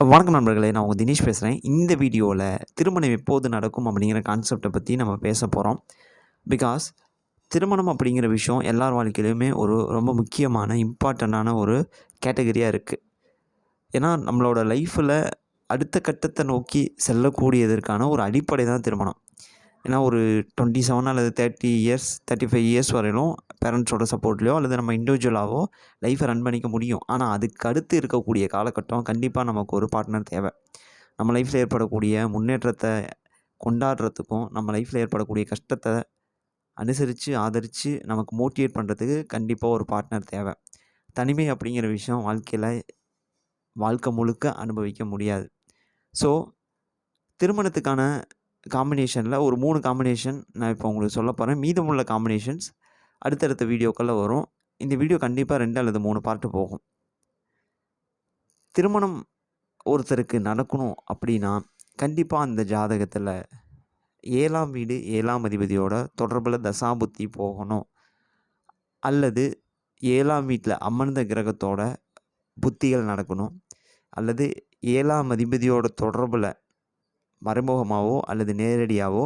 வணக்கம் நண்பர்களே நான் உங்கள் தினேஷ் பேசுகிறேன் இந்த வீடியோவில் திருமணம் எப்போது நடக்கும் அப்படிங்கிற கான்செப்டை பற்றி நம்ம பேச போகிறோம் பிகாஸ் திருமணம் அப்படிங்கிற விஷயம் எல்லார் வாழ்க்கையிலையுமே ஒரு ரொம்ப முக்கியமான இம்பார்ட்டண்ட்டான ஒரு கேட்டகரியாக இருக்குது ஏன்னா நம்மளோட லைஃப்பில் அடுத்த கட்டத்தை நோக்கி செல்லக்கூடியதற்கான ஒரு அடிப்படை தான் திருமணம். ஏன்னா ஒரு டுவெண்ட்டி செவன் அல்லது thirty years thirty five years வரையிலும் பேரண்ட்ஸோட சப்போர்ட்லையோ அல்லது நம்ம இண்டிவிஜுவலாகவோ லைஃப்பை ரன் பண்ணிக்க முடியும். ஆனால் அதுக்கு அடுத்து இருக்கக்கூடிய காலகட்டம் கண்டிப்பாக நமக்கு ஒரு பார்ட்னர் தேவை. நம்ம லைஃப்பில் ஏற்படக்கூடிய முன்னேற்றத்தை கொண்டாடுறதுக்கும் நம்ம லைஃப்பில் ஏற்படக்கூடிய கஷ்டத்தை அனுசரித்து ஆதரித்து நமக்கு மோட்டிவேட் பண்ணுறதுக்கு கண்டிப்பாக ஒரு பார்ட்னர் தேவை. தனிமை அப்படிங்கிற விஷயம் வாழ்க்கையில் வாழ்க்கை முழுக்க அனுபவிக்க முடியாது. ஸோ திருமணத்துக்கான காம்பினேஷனில் ஒரு மூணு காம்பினேஷன் நான் இப்போ உங்களுக்கு சொல்ல போகிறேன் மீதமுள்ள காம்பினேஷன்ஸ் அடுத்தடுத்த வீடியோக்களில் வரும். இந்த வீடியோ கண்டிப்பாக ரெண்டு அல்லது மூணு பார்ட்டு போகும். திருமணம் ஒருத்தருக்கு நடக்கணும் அப்படின்னா கண்டிப்பாக அந்த ஜாதகத்தில் ஏழாம் வீடு ஏழாம் அதிபதியோட தொடர்பில் தசாபுத்தி போகணும். அல்லது ஏழாம் வீட்டில் அமர்ந்த கிரகத்தோட புத்திகள் நடக்கணும். அல்லது ஏழாம் அதிபதியோட தொடர்பில் மறைமுகமாகவோ அல்லது நேரடியாகவோ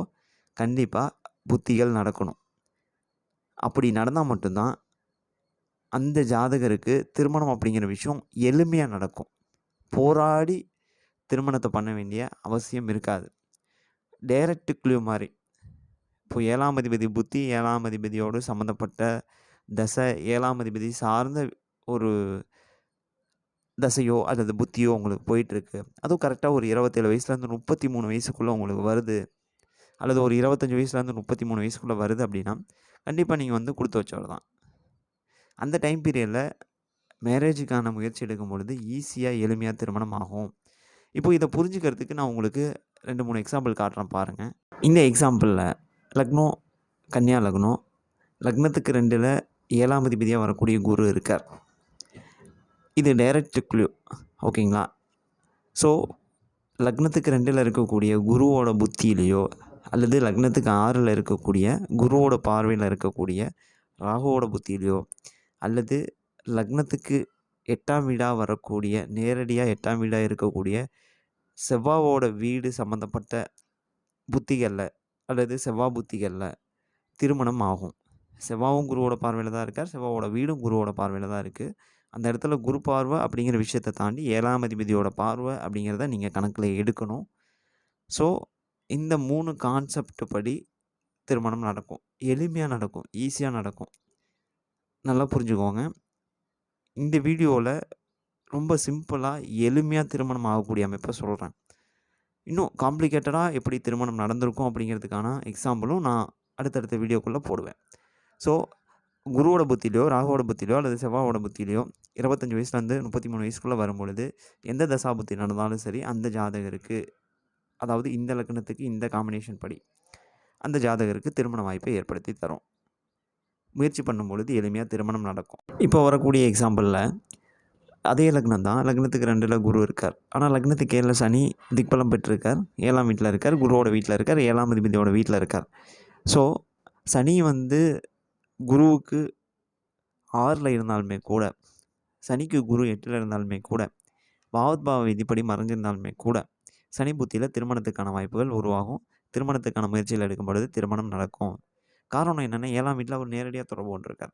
கண்டிப்பாக புத்திகள் நடக்கணும். அப்படி நடந்தால் மட்டும்தான் அந்த ஜாதகருக்கு திருமணம் அப்படிங்கிற விஷயம் எளிமையாக நடக்கும். போராடி திருமணத்தை பண்ண வேண்டிய அவசியம் இருக்காது. டைரக்ட் க்ளூ மாதிரி. இப்போ ஏழாம் அதிபதி புத்தி ஏழாம் அதிபதியோடு சம்மந்தப்பட்ட தசை ஏழாம் அதிபதி சார்ந்த ஒரு தசையோ அல்லது புத்தியோ உங்களுக்கு போயிட்டுருக்கு அதுவும் கரெக்டாக ஒரு இருபத்தேழு வயசுலேருந்து முப்பத்தி மூணு வயசுக்குள்ளே உங்களுக்கு வருது. அல்லது ஒரு இருபத்தஞ்சி வயசுலேருந்து முப்பத்தி மூணு வயசுக்குள்ளே வருது அப்படின்னா கண்டிப்பாக நீங்கள் வந்து கொடுத்து வச்சவர் தான் அந்த டைம் பீரியடில் மேரேஜுக்கான முயற்சி எடுக்கும் பொழுது ஈஸியாக எளிமையாக திருமணம் ஆகும். இப்போ இதை புரிஞ்சுக்கிறதுக்கு நான் உங்களுக்கு ரெண்டு மூணு எக்ஸாம்பிள் காட்டுறேன் பாருங்கள் இந்த எக்ஸாம்பிளில் லக்னோ கன்னியா லக்னம் லக்னத்துக்கு ரெண்டில் ஏழாம் அதிபதியாக வரக்கூடிய குரு இருக்கார். இது டைரக்ட் க்ளூ ஓகேங்களா ஸோ லக்னத்துக்கு ரெண்டில் இருக்கக்கூடிய குருவோட புத்தியிலையோ அல்லது லக்னத்துக்கு ஆறில் இருக்கக்கூடிய குருவோட பார்வையில் இருக்கக்கூடிய ராகுவோட புத்தியிலையோ அல்லது லக்னத்துக்கு எட்டாம் வீடாக வரக்கூடிய நேரடியாக எட்டாம் வீடாக இருக்கக்கூடிய செவ்வாவோட வீடு சம்மந்தப்பட்ட புத்திகளில் அல்லது செவ்வாய் புத்திகளில் திருமணம் ஆகும். செவ்வாவும் குருவோட பார்வையில் தான் இருக்கார். செவ்வாவோட வீடும் குருவோட பார்வையில் தான் இருக்குது அந்த இடத்துல குரு பார்வை அப்படிங்கிற விஷயத்தை தாண்டி ஏழாம் அதிபதியோட பார்வை அப்படிங்கிறத நீங்கள் கணக்கில் எடுக்கணும். ஸோ இந்த மூணு கான்செப்ட் படி திருமணம் நடக்கும். எளிமையாக நடக்கும். ஈஸியாக நடக்கும். நல்லா புரிஞ்சுக்கோங்க. இந்த வீடியோவில் ரொம்ப சிம்பிளாக எளிமையாக திருமணம் ஆகக்கூடிய அமைப்பை சொல்கிறேன் இன்னும் காம்ப்ளிகேட்டடாக எப்படி திருமணம் நடந்திருக்கும் அப்படிங்கிறதுக்கான எக்ஸாம்பிளும் நான் அடுத்தடுத்த வீடியோக்குள்ளே போடுவேன். ஸோ குருவோட புத்திலையோ ராகுவோட புத்திலையோ அல்லது செவ்வாவோட புத்திலையோ இருபத்தஞ்சி வயசுலேருந்து முப்பத்தி மூணு வயசுக்குள்ளே வரும்பொழுது எந்த தசாபுத்தி நடந்தாலும் சரி அந்த ஜாதகருக்கு அதாவது இந்த லக்னத்துக்கு இந்த காம்பினேஷன் படி அந்த ஜாதகருக்கு திருமண வாய்ப்பை ஏற்படுத்தி தரும். முயற்சி பண்ணும் பொழுது எளிமையாக திருமணம் நடக்கும். இப்போ வரக்கூடிய எக்ஸாம்பிளில் அதே லக்னம் தான். லக்னத்துக்கு ரெண்டில் குரு இருக்கார். ஆனால் லக்னத்துக்கு ஏழில் சனி திக்பலம் பெற்றிருக்கார். ஏழாம் வீட்டில் இருக்கார். குருவோட வீட்டில் இருக்கார். ஏழாம் அதிபதியோட வீட்டில் இருக்கார். ஸோ சனி வந்து குருவுக்கு ஆறில் இருந்தாலுமே கூட சனிக்கு குரு எட்டில் இருந்தாலுமே கூட பாவத்பாவ விதிப்படி மறைஞ்சிருந்தாலுமே கூட சனி புத்தியில் திருமணத்துக்கான வாய்ப்புகள் உருவாகும். திருமணத்துக்கான முயற்சியில் எடுக்கும் பொழுது திருமணம் நடக்கும். காரணம் என்னென்னா ஏழாம் வீட்டில் அவர் நேரடியாக தொடர்பு கொண்டிருக்கார்.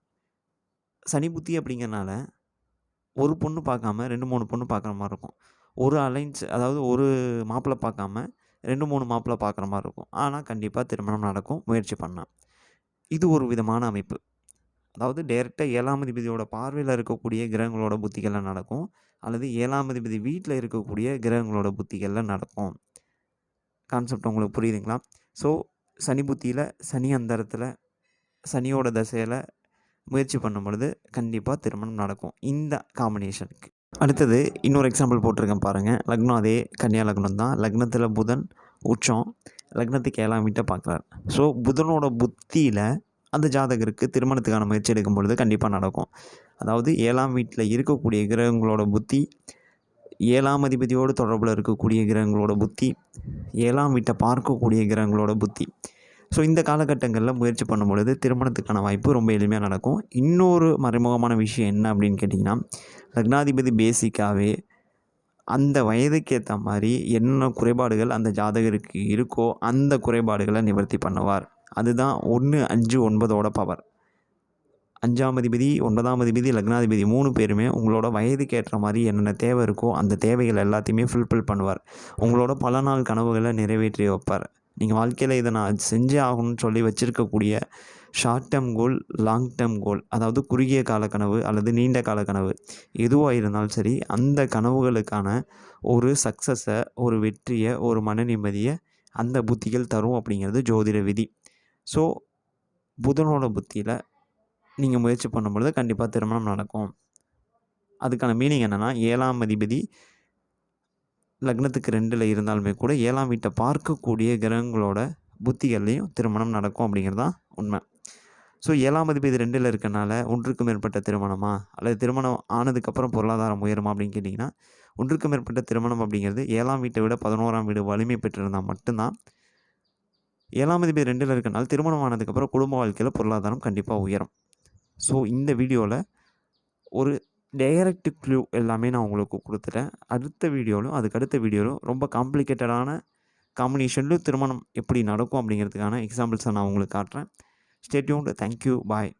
சனி புத்தி அப்படிங்கிறனால ஒரு பொண்ணு பார்க்காம ரெண்டு மூணு பொண்ணு பார்க்குற மாதிரி இருக்கும். ஒரு அலைன்ஸ் அதாவது ஒரு மாப்பிள்ளை பார்க்காம ரெண்டு மூணு மாப்பிள்ளை பார்க்குற மாதிரி இருக்கும். ஆனால் கண்டிப்பாக திருமணம் நடக்கும். முயற்சி பண்ணால் இது ஒரு விதமான அமைப்பு. அதாவது டைரெக்டாக ஏழாம் அதிபதியோட பார்வையில் இருக்கக்கூடிய கிரகங்களோட புத்திகளில் நடக்கும். அல்லது ஏழாம் அதிபதி வீட்டில் இருக்கக்கூடிய கிரகங்களோட புத்திகளில் நடக்கும். கான்செப்ட் உங்களுக்கு புரியுதுங்களா? ஸோ சனி புத்தியில் சனி அந்தரத்தில் சனியோட தசையில் முயற்சி பண்ணும் பொழுது கண்டிப்பாக திருமணம் நடக்கும். இந்த காம்பினேஷனுக்கு அடுத்தது இன்னொரு எக்ஸாம்பிள் போட்டிருக்கேன் பாருங்கள் லக்னம் அதே கன்னியா லக்னம் தான். லக்னத்தில் புதன் உச்சம். லக்னத்துக்கு ஏழாம் வீட்டை பார்க்குறாரு. ஸோ புதனோட புத்தியில் அந்த ஜாதகருக்கு திருமணத்துக்கான முயற்சி எடுக்கும் பொழுது கண்டிப்பாக நடக்கும். அதாவது ஏழாம் வீட்டில் இருக்கக்கூடிய கிரகங்களோட புத்தி ஏழாம் அதிபதியோடு தொடர்பில் இருக்கக்கூடிய கிரகங்களோட புத்தி ஏழாம் வீட்டை பார்க்கக்கூடிய கிரகங்களோட புத்தி. ஸோ இந்த காலகட்டங்களில் முயற்சி பண்ணும் பொழுது திருமணத்துக்கான வாய்ப்பு ரொம்ப எளிமையாக நடக்கும். இன்னொரு மறைமுகமான விஷயம் என்ன அப்படின்னு கேட்டிங்கன்னா லக்னாதிபதி பேசிக்காகவே அந்த வயதுக்கு ஏற்ற மாதிரி என்ன குறைபாடுகள் அந்த ஜாதகருக்கு இருக்கோ அந்த குறைபாடுகளை நிவர்த்தி பண்ணுவார். அதுதான் ஒன்று அஞ்சு ஒன்பதோட பவர் அஞ்சாம் அதிபதி ஒன்பதாம் அதிபதி லக்னாதிபதி மூணு பேருமே உங்களோட வயதுக்கு ஏற்ற மாதிரி என்னென்ன தேவை இருக்கோ அந்த தேவைகள் எல்லாத்தையுமே ஃபுல்ஃபில் பண்ணுவார். உங்களோட பல நாள் கனவுகளை நிறைவேற்றி வைப்பார். நீங்கள் வாழ்க்கையில் இதை நான் செஞ்சே ஆகணும்னு சொல்லி வச்சுருக்கக்கூடிய short term goal long term goal அதாவது குறுகிய கால கனவு அல்லது நீண்ட கால கனவு எதுவாக இருந்தாலும் சரி அந்த கனவுகளுக்கான ஒரு சக்ஸஸை ஒரு வெற்றியை ஒரு மன நிம்மதியை அந்த புத்திகள் தரும் அப்படிங்கிறது ஜோதிட விதி. ஸோ புதனோட புத்தியில் நீங்கள் முயற்சி பண்ணும்பொழுது கண்டிப்பாக திருமணம் நடக்கும். அதுக்கான மீனிங் என்னென்னா ஏழாம் அதிபதி லக்னத்துக்கு ரெண்டில் இருந்தாலுமே கூட ஏழாம் வீட்டை பார்க்கக்கூடிய கிரகங்களோட புத்திகள்லேயும் திருமணம் நடக்கும் அப்படிங்கிறது தான் உண்மை. ஸோ ஏழாம் அதிபதி ரெண்டில் இருக்கனால ஒன்றுக்கு மேற்பட்ட திருமணமா? அல்லது திருமணம் ஆனதுக்கப்புறம் பொருளாதாரம் உயருமா அப்படின்னு கேட்டிங்கன்னா ஒன்றுக்கு மேற்பட்ட திருமணம் அப்படிங்கிறது ஏழாம் வீட்டை விட பதினோராம் வீடு வலிமை பெற்றிருந்தால் மட்டும்தான் ஏழாம் அதிபதி ரெண்டில் இருக்கனால திருமணம் ஆனதுக்கப்புறம் குடும்ப வாழ்க்கையில் பொருளாதாரம் கண்டிப்பாக உயரும். ஸோ இந்த வீடியோவில் ஒரு டைரக்ட் க்ளூ எல்லாமே நான் உங்களுக்கு கொடுத்துட்டேன். அடுத்த வீடியோவிலும் அதுக்கு அடுத்த வீடியோவிலும் ரொம்ப காம்ப்ளிகேட்டடான காம்பினேஷன்லையும் திருமணம் எப்படி நடக்கும் அப்படிங்கிறதுக்கான எக்ஸாம்பிள்ஸை நான் உங்களுக்கு காட்டுறேன். Stay tuned thank you bye